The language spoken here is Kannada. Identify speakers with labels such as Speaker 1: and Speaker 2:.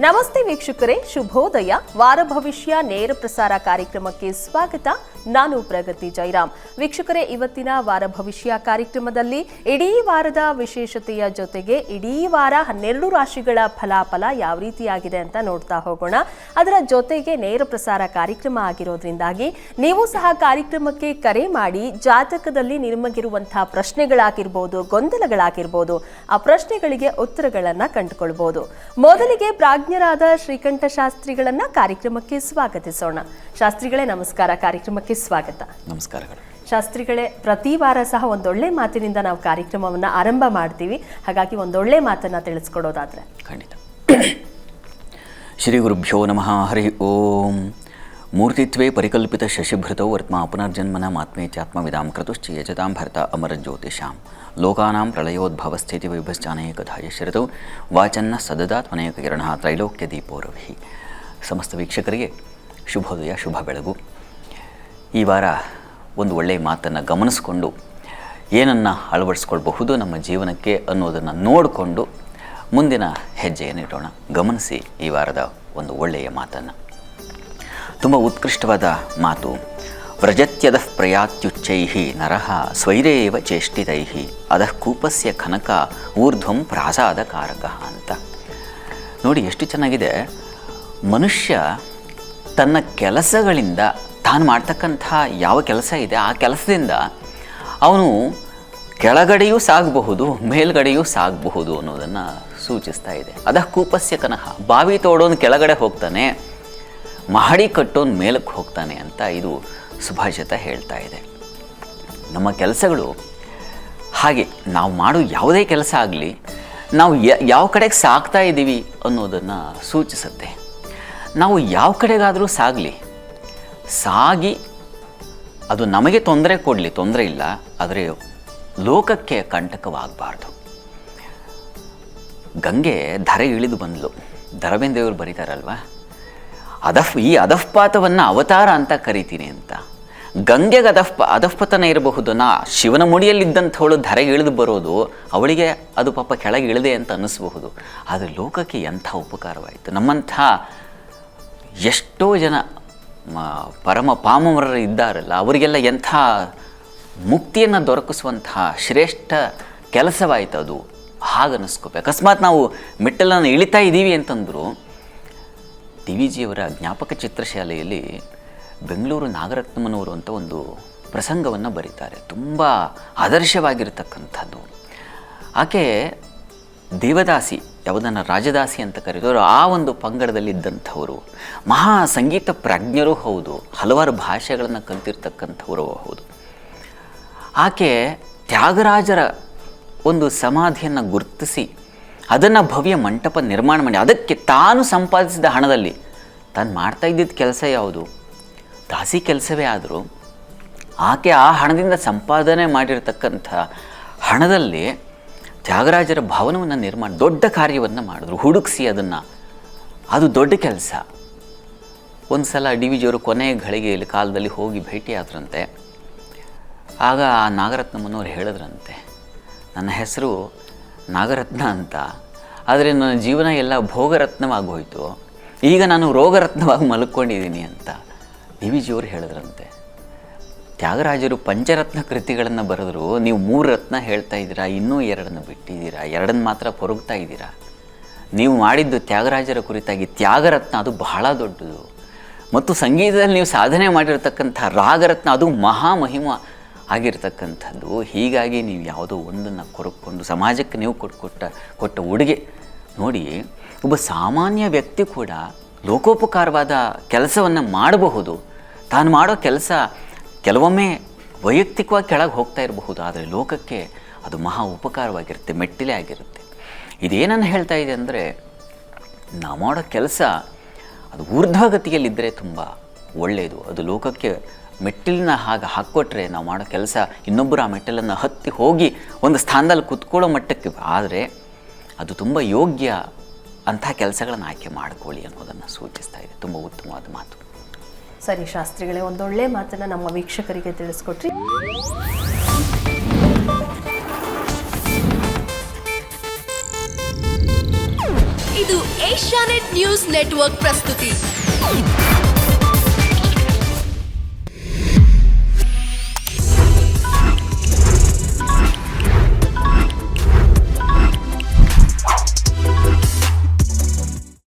Speaker 1: ನಮಸ್ತೆ ವೀಕ್ಷಕರೇ, ಶುಭೋದಯ. ವಾರ ಭವಿಷ್ಯ ನೇರ ಪ್ರಸಾರ ಕಾರ್ಯಕ್ರಮಕ್ಕೆ ಸ್ವಾಗತ. ನಾನು ಪ್ರಗತಿ ಜೈರಾಮ್. ವೀಕ್ಷಕರೇ, ಇವತ್ತಿನ ವಾರ ಭವಿಷ್ಯ ಕಾರ್ಯಕ್ರಮದಲ್ಲಿ ಇಡೀ ವಾರದ ವಿಶೇಷತೆಯ ಜೊತೆಗೆ ಇಡೀ ವಾರ ಹನ್ನೆರಡು ರಾಶಿಗಳ ಫಲಾಫಲ ಯಾವ ರೀತಿಯಾಗಿದೆ ಅಂತ ನೋಡ್ತಾ ಹೋಗೋಣ. ಅದರ ಜೊತೆಗೆ ನೇರ ಪ್ರಸಾರ ಕಾರ್ಯಕ್ರಮ ಆಗಿರೋದ್ರಿಂದಾಗಿ ನೀವು ಸಹ ಕಾರ್ಯಕ್ರಮಕ್ಕೆ ಕರೆ ಮಾಡಿ ಜಾತಕದಲ್ಲಿ ನಿಮಗಿರುವಂತಹ ಪ್ರಶ್ನೆಗಳಾಗಿರ್ಬೋದು, ಗೊಂದಲಗಳಾಗಿರ್ಬೋದು, ಆ ಪ್ರಶ್ನೆಗಳಿಗೆ ಉತ್ತರಗಳನ್ನ ಕಂಡುಕೊಳ್ಬಹುದು ಮೊದಲಿಗೆ ಪ್ರಾಜ್ಞರಾದ ಶ್ರೀಕಂಠ ಶಾಸ್ತ್ರಿಗಳನ್ನ ಕಾರ್ಯಕ್ರಮಕ್ಕೆ ಸ್ವಾಗತಿಸೋಣ. ಶಾಸ್ತ್ರಿಗಳೇ ನಮಸ್ಕಾರ. ಕಾರ್ಯಕ್ರಮಕ್ಕೆ ಸ್ವಾಗತ.
Speaker 2: ನಮಸ್ಕಾರಗಳು.
Speaker 1: ಶಾಸ್ತ್ರಿಗಳೇ ಪ್ರತಿ ವಾರ ಸಹ ಒಂದೊಳ್ಳೆ ಮಾತಿನಿಂದ ನಾವು ಕಾರ್ಯಕ್ರಮವನ್ನ ಆರಂಭ ಮಾಡ್ತೀವಿ. ಹಾಗಾಗಿ ಒಂದೊಳ್ಳೆ ಮಾತನ್ನ ತಿಳಿಸ್ಕೊಡೋದಾದ್ರೆ.
Speaker 2: ಖಂಡಿತ. ಶ್ರೀ ಗುರುಭ್ಯೋ ನಮಃ. ಹರಿ ಓಂ. ಮೂರ್ತಿತ್ವೇ ಪರಿಕಲ್ಪಿತ ಶಶಿಭೃತೌ ವರ್ತ್ಮ ಪುನರ್ಜನ್ಮನ ಆತ್ಮವಿದಾಂ ಕೃತುಶ್ಚ ಯಜತಾಂ ಭರ್ತ ಅಮರಜ್ಯೋತಿಷಾಂ ಲೋಕಾನಾಂ ಪ್ರಳಯೋದ್ಭವ ಸ್ಥಿತಿ ವೈಭಶ್ಚಾನೇಕಧಾಯ ಶರತೌ ವಾಚನ್ನ ಸದದಾತ್ಮನೇಕ ಕಿರಣ ತ್ರೈಲೋಕ್ಯ ದೀಪೋರವಿ ಸಮಸ್ತ ವೀಕ್ಷಕರಿಗೆ ಶುಭೋದಯ, ಶುಭ ಬೆಳಗು. ಈ ವಾರ ಒಂದು ಒಳ್ಳೆಯ ಮಾತನ್ನು ಗಮನಿಸ್ಕೊಂಡು ಏನನ್ನು ಅಳವಡಿಸ್ಕೊಳ್ಬಹುದು ನಮ್ಮ ಜೀವನಕ್ಕೆ ಅನ್ನೋದನ್ನು ನೋಡಿಕೊಂಡು ಮುಂದಿನ ಹೆಜ್ಜೆಯನ್ನು ಇಡೋಣ ಗಮನಿಸಿ ಈ ವಾರದ ಒಂದು ಒಳ್ಳೆಯ ಮಾತನ್ನು. ತುಂಬ ಉತ್ಕೃಷ್ಟವಾದ ಮಾತು. ವ್ರಜತ್ಯದ ಪ್ರಯಾತ್ಯುಚ್ಚೈ ನರಃ ಸ್ವೈರೇವ ಚೇಷ್ಟಿತೈ. ಅಧಃ ಕೂಪಸ್ಯ ಖನಕ ಊರ್ಧ್ವಂ ಪ್ರಾಸಾದ ಕಾರಕ ಅಂತ. ನೋಡಿ ಎಷ್ಟು ಚೆನ್ನಾಗಿದೆ. ಮನುಷ್ಯ ತನ್ನ ಕೆಲಸಗಳಿಂದ ತಾನು ಮಾಡ್ತಕ್ಕಂಥ ಯಾವ ಕೆಲಸ ಇದೆ ಆ ಕೆಲಸದಿಂದ ಅವನು ಕೆಳಗಡೆಯೂ ಸಾಗಬಹುದು, ಮೇಲ್ಗಡೆಯೂ ಸಾಗಬಹುದು ಅನ್ನೋದನ್ನು ಸೂಚಿಸ್ತಾ ಇದೆ. ಅದಕ್ಕೆ ಕೂಪಸ್ಯ ಕನಹ ಬಾವಿ ತೋಡೋನು ಕೆಳಗಡೆ ಹೋಗ್ತಾನೆ. ಮಹಡಿ ಕಟ್ಟೋನ್ ಮೇಲಕ್ಕೆ ಹೋಗ್ತಾನೆ ಅಂತ ಇದು ಸುಭಾಷಿತ ಹೇಳ್ತಾ ಇದೆ. ನಮ್ಮ ಕೆಲಸಗಳು, ಹಾಗೆ ನಾವು ಮಾಡೋ ಯಾವುದೇ ಕೆಲಸ ಆಗಲಿ, ನಾವು ಯಾವ ಕಡೆಗೆ ಸಾಗ್ತಾ ಇದ್ದೀವಿ ಅನ್ನೋದನ್ನು ಸೂಚಿಸುತ್ತೆ. ನಾವು ಯಾವ ಕಡೆಗಾದರೂ ಸಾಗಲಿ, ಸಾಗಿ ಅದು ನಮಗೆ ತೊಂದರೆ ಕೊಡಲಿ, ತೊಂದರೆ ಇಲ್ಲ, ಆದರೆ ಲೋಕಕ್ಕೆ ಕಂಟಕವಾಗಬಾರ್ದು. ಗಂಗೆ ಧರೆ ಇಳಿದು ಬಂದಳು ದರಬೇಂದ್ರೆಯವರು ಬರೀತಾರಲ್ವ? ಅದಫ್, ಈ ಅಧಃಪಾತವನ್ನು ಅವತಾರ ಅಂತ ಕರಿತೀನಿ ಅಂತ. ಗಂಗೆಗೆ ಅದಫ್ ಅಧಃಪತನ ಇರಬಹುದು, ನಾ ಶಿವನ ಮುಡಿಯಲ್ಲಿದ್ದಂಥವಳು ಧರೆಗೆ ಇಳಿದು ಬರೋದು, ಅವಳಿಗೆ ಅದು ಪಾಪ ಕೆಳಗೆ ಇಳಿದೆ ಅಂತ ಅನ್ನಿಸ್ಬಹುದು. ಆದರೆ ಲೋಕಕ್ಕೆ ಎಂಥ ಉಪಕಾರವಾಯಿತು? ನಮ್ಮಂಥ ಎಷ್ಟೋ ಜನ ಪರಮ ಪಾಮರರು ಇದ್ದಾರಲ್ಲ, ಅವರಿಗೆಲ್ಲ ಎಂಥ ಮುಕ್ತಿಯನ್ನು ದೊರಕಿಸುವಂತಹ ಶ್ರೇಷ್ಠ ಕೆಲಸವಾಯಿತು ಅದು ಹಾಗನ್ನಿಸ್ಕೋಬೇಕು. ಅಕಸ್ಮಾತ್ ನಾವು ಮೆಟ್ಟಲನ್ನು ಇಳಿತಾ ಇದ್ದೀವಿ ಅಂತಂದರು ಡಿ ವಿ ಜಿಯವರ ಜ್ಞಾಪಕ ಚಿತ್ರಶಾಲೆಯಲ್ಲಿ ಬೆಂಗಳೂರು ನಾಗರತ್ನಮ್ಮನವರು ಅಂತ ಒಂದು ಪ್ರಸಂಗವನ್ನು ಬರೀತಾರೆ. ತುಂಬ ಆದರ್ಶವಾಗಿರತಕ್ಕಂಥದ್ದು. ಆಕೆ ದೇವದಾಸಿ, ಯಾವುದನ್ನು ರಾಜದಾಸಿ ಅಂತ ಕರೀತಾರೆ ಆ ಒಂದು ಪಂಗಡದಲ್ಲಿ ಇದ್ದಂಥವರು ಮಹಾ ಸಂಗೀತ ಪ್ರಾಜ್ಞರೂ ಹೌದು, ಹಲವಾರು ಭಾಷೆಗಳನ್ನು ಕಲಿತಿರ್ತಕ್ಕಂಥವರು ಹೌದು. ಆಕೆ ತ್ಯಾಗರಾಜರ ಒಂದು ಸಮಾಧಿಯನ್ನು ಗುರುತಿಸಿ ಅದನ್ನು ಭವ್ಯ ಮಂಟಪ ನಿರ್ಮಾಣ ಮಾಡಿ, ಅದಕ್ಕೆ ತಾನು ಸಂಪಾದಿಸಿದ ಹಣದಲ್ಲಿ ತಾನು ಮಾಡ್ತಾ ಇದ್ದಿದ್ದ ಕೆಲಸ ಯಾವುದು? ದಾಸಿ ಕೆಲಸವೇ ಆದರೂ ಆಕೆ ಆ ಹಣದಿಂದ ಸಂಪಾದನೆ ಮಾಡಿರತಕ್ಕಂಥ ಹಣದಲ್ಲಿ ತ್ಯಾಗರಾಜರ ಭವನವನ್ನು ನಿರ್ಮಾಣ, ದೊಡ್ಡ ಕಾರ್ಯವನ್ನು ಮಾಡಿದ್ರು, ಹುಡುಕ್ಸಿ ಅದನ್ನು. ಅದು ದೊಡ್ಡ ಕೆಲಸ. ಒಂದು ಸಲ ಡಿ ವಿ ಜಿಯವರು ಕೊನೆಯ ಘಳಿಗೆಯಲ್ಲಿ ಕಾಲದಲ್ಲಿ ಹೋಗಿ ಭೇಟಿಯಾದ್ರಂತೆ ಆಗ ಆ ನಾಗರತ್ನಮ್ಮನವರು ಹೇಳಿದ್ರಂತೆ, ನನ್ನ ಹೆಸರು ನಾಗರತ್ನ ಅಂತ. ಆದರೆ ನನ್ನ ಜೀವನ ಎಲ್ಲ ಭೋಗರತ್ನವಾಗಿ ಹೋಯಿತು ಈಗ ನಾನು ರೋಗರತ್ನವಾಗಿ ಮಲ್ಕೊಂಡಿದ್ದೀನಿ ಅಂತ ಡಿ ವಿ ಜಿಯವರು ಹೇಳಿದ್ರಂತೆ. ತ್ಯಾಗರಾಜರು ಪಂಚರತ್ನ ಕೃತಿಗಳನ್ನು ಬರೆದ್ರು, ನೀವು ಮೂರು ರತ್ನ ಹೇಳ್ತಾ ಇದ್ದೀರಾ, ಇನ್ನೂ ಎರಡನ್ನು ಬಿಟ್ಟಿದ್ದೀರಾ, ಎರಡನ್ನು ಮಾತ್ರ ಕೊರಗ್ತಾ ಇದ್ದೀರಾ? ನೀವು ಮಾಡಿದ್ದು ತ್ಯಾಗರಾಜರ ಕುರಿತಾಗಿ ತ್ಯಾಗರತ್ನ ಅದು ಬಹಳ ದೊಡ್ಡದು. ಮತ್ತು ಸಂಗೀತದಲ್ಲಿ ನೀವು ಸಾಧನೆ ಮಾಡಿರತಕ್ಕಂಥ ರಾಗರತ್ನ ಅದು ಮಹಾಮಹಿಮ. ಆಗಿರ್ತಕ್ಕಂಥದ್ದು. ಹೀಗಾಗಿ ನೀವು ಯಾವುದೋ ಒಂದನ್ನು ಕೊರಕೊಂಡು ಸಮಾಜಕ್ಕೆ ನೀವು ಕೊಟ್ಟು ಕೊಟ್ಟ ಕೊಟ್ಟ ಉಡುಗೆ ನೋಡಿ, ಒಬ್ಬ ಸಾಮಾನ್ಯ ವ್ಯಕ್ತಿ ಕೂಡ ಲೋಕೋಪಕಾರವಾದ ಕೆಲಸವನ್ನು ಮಾಡಬಹುದು. ತಾನು ಮಾಡೋ ಕೆಲಸ ಕೆಲವೊಮ್ಮೆ ವೈಯಕ್ತಿಕವಾಗಿ ಕೆಳಗೆ ಹೋಗ್ತಾ ಇರಬಹುದು, ಆದರೆ ಲೋಕಕ್ಕೆ ಅದು ಮಹಾ ಉಪಕಾರವಾಗಿರುತ್ತೆ, ಮೆಟ್ಟಿಲೆ ಆಗಿರುತ್ತೆ. ಇದೇನನ್ನು ಹೇಳ್ತಾ ಇದೆ ಅಂದರೆ, ನಾವು ಮಾಡೋ ಕೆಲಸ ಅದು ಊರ್ಧ್ವಗತಿಯಲ್ಲಿದ್ದರೆ ತುಂಬ ಒಳ್ಳೆಯದು ಅದು ಲೋಕಕ್ಕೆ ಮೆಟ್ಟಿಲಿನ ಹಾಗೆ ಹಾಕ್ಕೊಟ್ರೆ ನಾವು ಮಾಡೋ ಕೆಲಸ ಇನ್ನೊಬ್ಬರು ಆ ಮೆಟ್ಟಿಲನ್ನು ಹತ್ತಿ ಹೋಗಿ ಒಂದು ಸ್ಥಾನದಲ್ಲಿ ಕುತ್ಕೊಳ್ಳೋ ಮಟ್ಟಕ್ಕೆ ಆದರೆ ಅದು ತುಂಬ ಯೋಗ್ಯ ಅಂಥ ಕೆಲಸಗಳನ್ನು ಆಯ್ಕೆ ಮಾಡ್ಕೊಳ್ಳಿ ಅನ್ನೋದನ್ನು ಸೂಚಿಸ್ತಾ ಇದೆ ತುಂಬ ಉತ್ತಮವಾದ ಮಾತು.
Speaker 1: ಸರಿ ಶಾಸ್ತ್ರಿಗಳೇ ಒಂದೊಳ್ಳೆ ಮಾತನ್ನು ನಮ್ಮ ವೀಕ್ಷಕರಿಗೆ ತಿಳಿಸ್ಕೊಟ್ರಿ.
Speaker 3: ಇದು ಏಷ್ಯಾನೆಟ್ ನ್ಯೂಸ್ ನೆಟ್ವರ್ಕ್ ಪ್ರಸ್ತುತಿ.